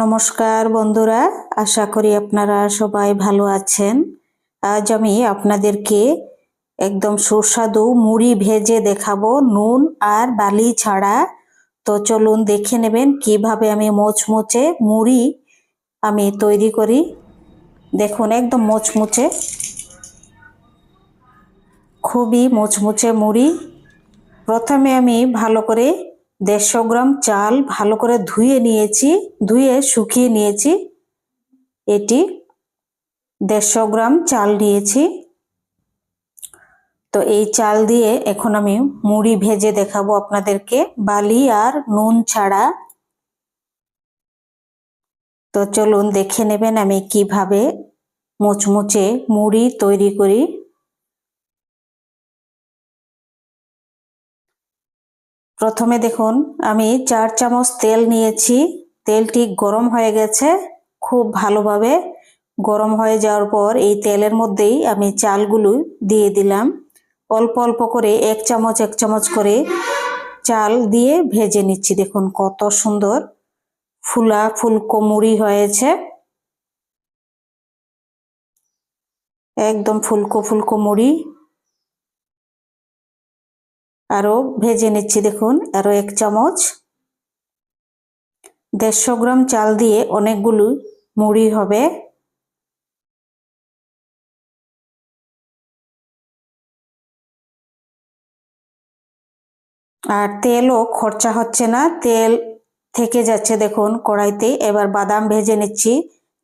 নমস্কার বন্ধুরা, আশা করি আপনারা সবাই ভালো আছেন। আজ আমি আপনাদেরকে একদম সুস্বাদু মুড়ি ভেজে দেখাবো নুন আর বালি ছাড়া। তো চলুন দেখে নেবেন কীভাবে আমি মোচমুচে মুড়ি আমি তৈরি করি। দেখুন, একদম মোচমুচে। খুবই মোচমুচে মুড়ি। প্রথমে আমি ভালো করে দেড়শো গ্রাম চাল ভালো করে ধুয়ে নিয়েছি, ধুয়ে শুকিয়ে নিয়েছি। এটি দেড়শো গ্রাম চাল নিয়েছি। তো এই চাল দিয়ে এখন আমি মুড়ি ভেজে দেখাবো আপনাদেরকে। বালি আর নুন ছাড়া। তো চলুন দেখে নেবেন আমি কীভাবে মুচমুচে মুড়ি তৈরি করি। প্রথমে দেখুন, আমি চার চামচ তেল নিয়েছি। তেলটি গরম হয়ে গেছে, খুব ভালোভাবে গরম হয়ে যাওয়ার পর এই তেলের মধ্যেই আমি চালগুলো দিয়ে দিলাম। অল্প অল্প করে এক চামচ এক চামচ করে চাল দিয়ে ভেজে নিচ্ছি। দেখুন কত সুন্দর ফুলা ফুলকো মুড়ি হয়েছে। একদম ফুলকো ফুলকো মুড়ি আরও ভেজে নিচ্ছি, দেখুন আরও এক চামচ। দেড়শো গ্রাম চাল দিয়ে অনেকগুলো মুড়ি হবে। আর তেলও খরচা হচ্ছে না, তেল থেকে যাচ্ছে, দেখুন, কড়াইতে। এবার বাদাম ভেজে নিচ্ছি,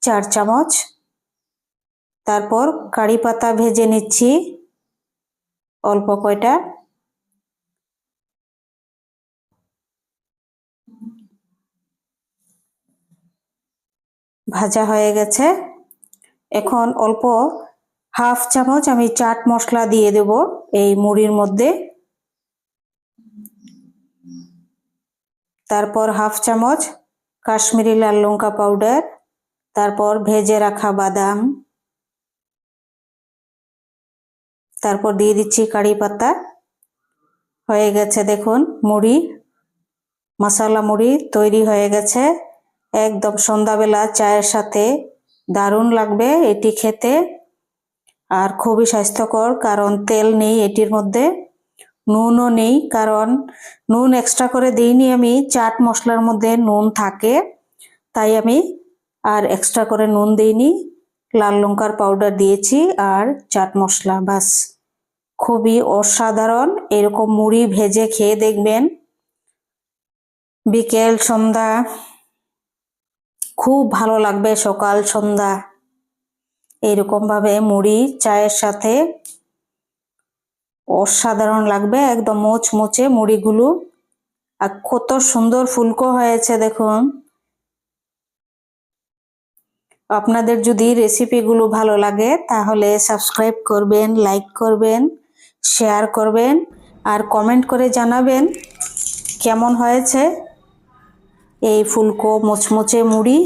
চার চামচ। তারপর কারি পাতা ভেজে নিচ্ছি, অল্প কয়টা। ভাজা হয়ে গেছে। এখন অল্প হাফ চামচ আমি চাট মশলা দিয়ে দেব এই মুড়ির মধ্যে। তারপর হাফ চামচ কাশ্মীরি লাল লঙ্কা পাউডার। তারপর ভেজে রাখা বাদাম। তারপর দিয়ে দিচ্ছি কারি পাতা। হয়ে গেছে দেখুন মুড়ি। মশলা মুড়ি তৈরি হয়ে গেছে। একদম সন্ধ্যাবেলা চায়ের সাথে দারুণ লাগবে এটি খেতে আর খুবই স্বাস্থ্যকর, কারণ তেল নেই এটির মধ্যে, নুনও নেই, কারণ নুন এক্সট্রা করে দিইনি আমি, চাট মশলার মধ্যে নুন থাকে, তাই আমি আর এক্সট্রা করে নুন দিইনি, লাল লঙ্কার পাউডার দিয়েছি আর চাট মশলা, বাস। খুবই অসাধারণ, এরকম মুড়ি ভেজে খেয়ে দেখবেন। বিকেল, সন্ধ্যা। খুব ভালো লাগবে সকাল, সন্ধ্যা। এইরকম ভাবে মুড়ি, চায়ের সাথে অসাধারণ লাগবে, একদম মোচ মোচে মুড়িগুলো। আর কত সুন্দর ফুলকো হয়েছে, দেখুন। আপনাদের যদি রেসিপিগুলো ভালো লাগে, তাহলে সাবস্ক্রাইব করবেন লাইক করবেন শেয়ার করবেন, আর কমেন্ট করে জানাবেন কেমন হয়েছে। এই ফুলকো মোচমোচে মুড়ি